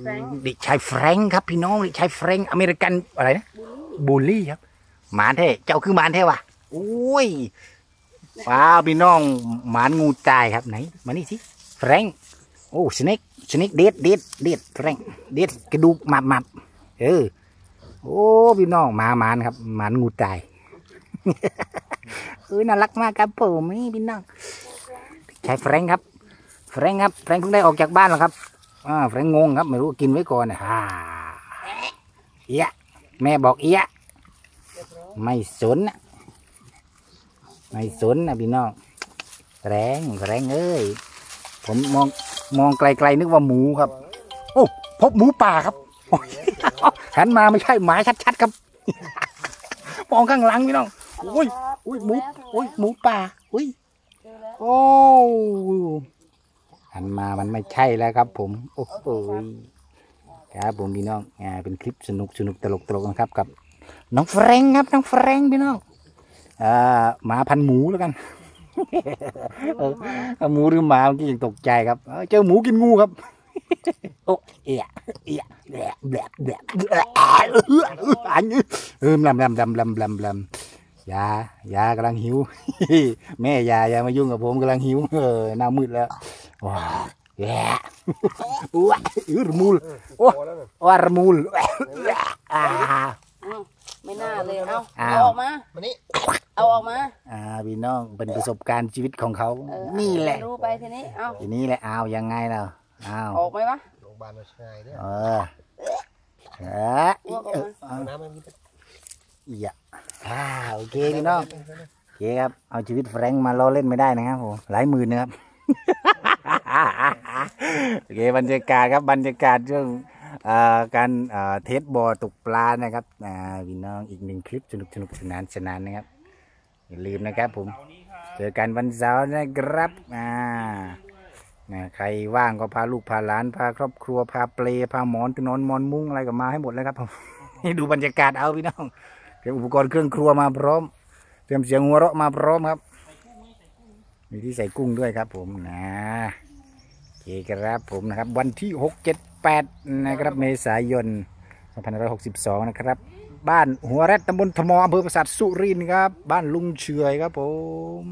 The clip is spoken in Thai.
แฟรงค์เด็กชายแฟรงค์ครับพี่น้องเด็กชายแฟรงค์อเมริกันอะไรนะบูลลี่ครับหมานเท่เจ้าคือหมานเท่วะโอ้ยว้าวพี่น้องหมานงูตายครับไหนมานี่สิแฟรงค์โอ้สเน็กสเน็กเด็ดเด็ดเด็ดแฟรงค์เด็ดกระดูกหมับหมับเออโอ้พี่น้องหมาหมานครับหมานงูตายเออน่ารักมากครับผมนี่พี่น้องเด็กชายแฟรงค์ครับแฟรงค์ครับแฟรงค์เพิ่งได้ออกจากบ้านแล้วครับ อ่าแฟรงงงครับ ไม่รู้กินไว้ก่อนฮ่าเอียะแม่บอกเอียะไม่สนนะไม่สนนะพี่น้องแรงแรงเอ้ยผมมองมองไกลๆนึกว่าหมูครับ โอ้พบหมูป่าครับหันมาไม่ใช่หมาชัดๆครับ มองข้างหลังพี่น้องโอ้ยโอ้ยหมูโอ้ยหมูป่าโอ้ยโอ้ หันมามันไม่ใช่แล้วครับ ผมโอ้โหครับผมพี่น้องอ่าเป็นคลิปสนุกสนุกตลกตลกนะครับกับ น้องแฟรงค์ครับน้องแฟรงค์พี่น้องอ่าหมาพันหมูแล้วกันเออเอาหมูหรือหมาเมื่อกี้ยังตกใจครับเออเจอหมูกินงูครับโอ้เอะเอะแบะแบะแบะแบะเอออันนี้เออลำลำลำลำลำลำ ยายากำลังหิว แม่ยาอย่ามายุ่งกับผมกำลังหิวเออหน้ามืดแล้วว้าวแย่ว้าอือระมูลโอ้ว่าระมูลอ่าอ้าวไม่น่าเลยเอาอ้าเอาวออกมามานี่เอาออกมาอ่าพี่น้องเป็นประสบการณ์ชีวิตของเขาเออนี่แหละดูไปทีนี้เอาทีนี้แหละเอายังไงเราเอาออกไหมวะโรงพยาบาลมาชายเนี่ยเออเอออ้วกออกมาเอาน้ำมันมีอีกอะ อ่าโอเคพี่น้องโอเคครับเอาชีวิตแฟรงค์มาล้อเล่นไม่ได้นะครับผมหลายหมื่นนะครับ โอเคบรรยากาศครับบรรยากาศช่วงอ่าการอ่าเทสบอตกปลานะครับอ่าพี่น้องอีกหนึ่งคลิปสนุกสนุกสนานสนานนะครับอย่าลืมนะครับผมเจอกันวันเสาร์นะครับอ่านะใครว่างก็พาลูกพาหลานพาครอบครัวพาเปลพาหมอนที่นอนหมอนมุ้งอะไรก็มาให้หมดแล้วครับผม ให้ดูบรรยากาศเอาพี่น้อง เตรียมอุปกรณ์เครื่องครัวมาพร้อม เตรียมเสียงหัวเราะมาพร้อมครับ มีที่ใส่กุ้งด้วยครับ ผมนะโอเคครับผมนะครับ วันที่หกเจ็ดแปดนะครับเมษายนสองพันหกสิบสองนะครับ บ้านหัวแรดตำบลทมอำเภอปราสาทสุรินครับ บ้านลุงเฉยครับผม